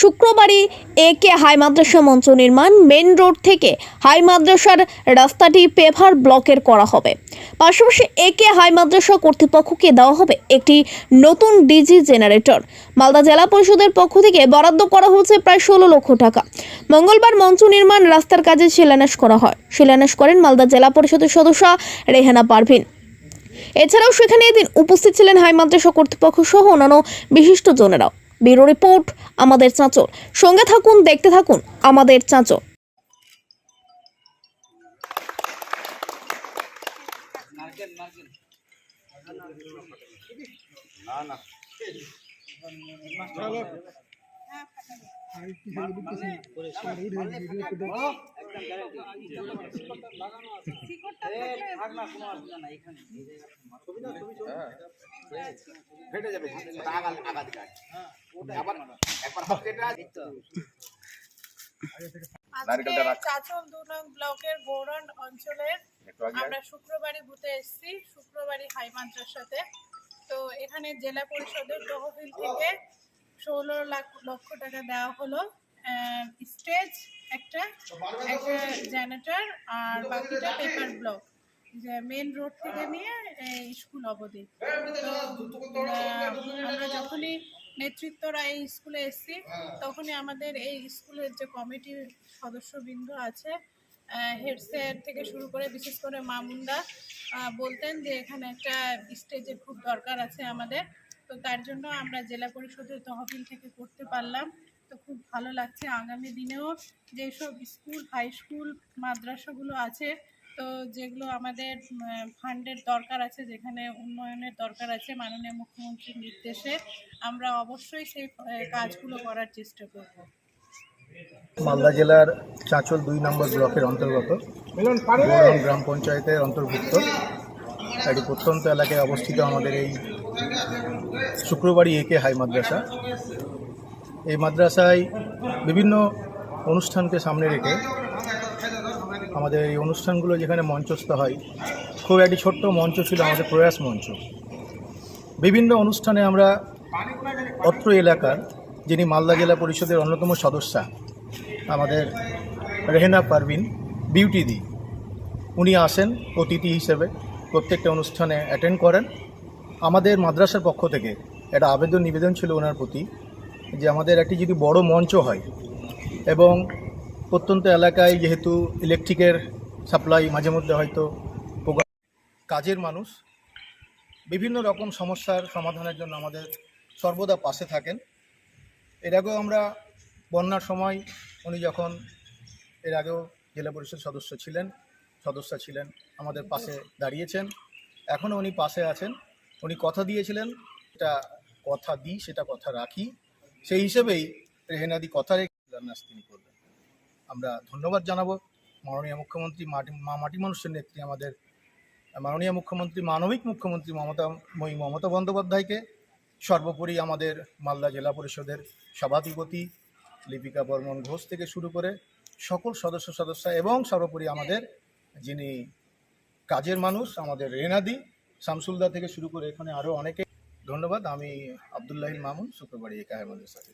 শুক্রবারই এ কে high মাদ্রাসা মঞ্চ নির্মাণ main road থেকে হাই মাদ্রাসার রাস্তাটি পেভার ব্লকের করা হবে। পাশাপাশি এ কে হাই মাদ্রাসা কর্তৃপক্ষকে দেওয়া হবে একটি নতুন ডিজি জেনারেটর। মালদা জেলা পরিষদের পক্ষ থেকে বরাদ্দ করা হয়েছে প্রায় ষোলো লক্ষ টাকা। মঙ্গলবার মঞ্চ নির্মাণ রাস্তার কাজে শিলান্যাস করা হয়। শিলান্যাস করেন মালদা জেলা পরিষদের সদস্য রেহানা পারভিন। এছাড়াও সেখানে এদিন উপস্থিত ছিলেন হাই মাদ্রাসা কর্তৃপক্ষ সহ অন্যান্য বিশিষ্ট জনেরাও। ব্যুরো রিপোর্ট আমাদের চাঁচল। সঙ্গে থাকুন দেখতে থাকুন আমাদের চাঁচল। ফেটে যাবে আগা আগা আবার একবার হাত আজকে চাচল দু নং ব্লকের গৌরন অঞ্চলের আমরা শুক্রবারই বুথে এসেছি শুক্রবারই হাই মাদ্রাসাতে তো এখানে জেলা পরিষদের তহবিল থেকে ষোলো লাখ লক্ষ টাকা দেওয়া হলো। স্টেজ একটা একটা জেনারেটর আর বাকিটা পেপার ব্লক যে মেন রোড থেকে নিয়ে স্কুল অবধি। আমরা যখনই নেতৃত্বরা এই স্কুলে এসেছি, তখনই আমাদের এই স্কুলের যে কমিটির সদস্যবৃন্দ আছে হেড স্যার থেকে শুরু করে বিশেষ করে মামুনদা বলতেন যে এখানে একটা স্টেজের খুব দরকার আছে আমাদের। তো তার জন্য আমরা জেলা পরিষদের তহবিল থেকে করতে পারলাম। তো খুব ভালো লাগছে। আগামী দিনেও যেসব স্কুল হাই স্কুল মাদ্রাসাগুলো আছে তো যেগুলো আমাদের ফান্ডের দরকার আছে যেখানে উন্নয়নের দরকার আছে মাননীয় মুখ্যমন্ত্রীর নির্দেশে আমরা অবশ্যই সেই কাজগুলো করার চেষ্টা করব। মালদা জেলার চাঁচল দুই নম্বর ব্লকের অন্তর্গত। গ্রাম পঞ্চায়েতের অন্তর্ভুক্ত। একটি প্রত্যন্ত এলাকায় অবস্থিত আমাদের এই শুক্রবারই একে হাই মাদ্রাসা। এই মাদ্রাসায় বিভিন্ন অনুষ্ঠানকে সামনে রেখে আমাদের এই অনুষ্ঠানগুলো যেখানে মঞ্চস্থ হয়, খুব একটি ছোট্ট মঞ্চ ছিল আমাদের প্রয়াস মঞ্চ। বিভিন্ন অনুষ্ঠানে আমরা অত্র এলাকার, যিনি মালদা জেলা পরিষদের অন্যতম সদস্যা, আমাদের রেহেনা পারভিন, বিউটি দি, উনি আসেন অতিথি হিসেবে, প্রত্যেকটা অনুষ্ঠানে অ্যাটেন্ড করেন। আমাদের মাদ্রাসার পক্ষ থেকে একটা আবেদন নিবেদন ছিল ওনার প্রতি। যে আমাদের একটি যদি বড় মঞ্চ হয় এবং প্রত্যন্ত এলাকায় যেহেতু ইলেকট্রিকের সাপ্লাই মাঝে মধ্যে হয়তো কাজের মানুষ, বিভিন্ন রকম সমস্যার সমাধানের জন্য আমাদের সর্বদা পাশে থাকেন। এর আগেও আমরা বন্যার সময় উনি যখন, এর আগেও জেলা পরিষদ সদস্য ছিলেন সদস্য ছিলেন, আমাদের পাশে দাঁড়িয়েছেন। এখনও উনি পাশে আছেন। উনি কথা দিয়েছিলেন এটা কথা দিই, সেটা কথা রাখি। সেই হিসেবেই রেহেনাদি কথা রেখে তিনি করবেন আমরা ধন্যবাদ জানাব মাননীয় মুখ্যমন্ত্রী মাটি, মা মাটি মানুষের নেত্রী আমাদের, মাননীয় মুখ্যমন্ত্রী, মানবিক মুখ্যমন্ত্রী মমতা মই মমতা বন্দ্যোপাধ্যায়কে, সর্বোপরি আমাদের মালদা জেলা পরিষদের সভাধিপতি লিপিকা বর্মন ঘোষ থেকে শুরু করে সকল সদস্য সদস্য এবং সর্বোপরি আমাদের যিনি কাজের মানুষ, আমাদের রেনাদি শামসুলদা থেকে শুরু করে এখানে আরও অনেকে ধন্যবাদ। আমি আবদুল্লাহিল মামুন শুক্রবারী একা আমাদের সাথে।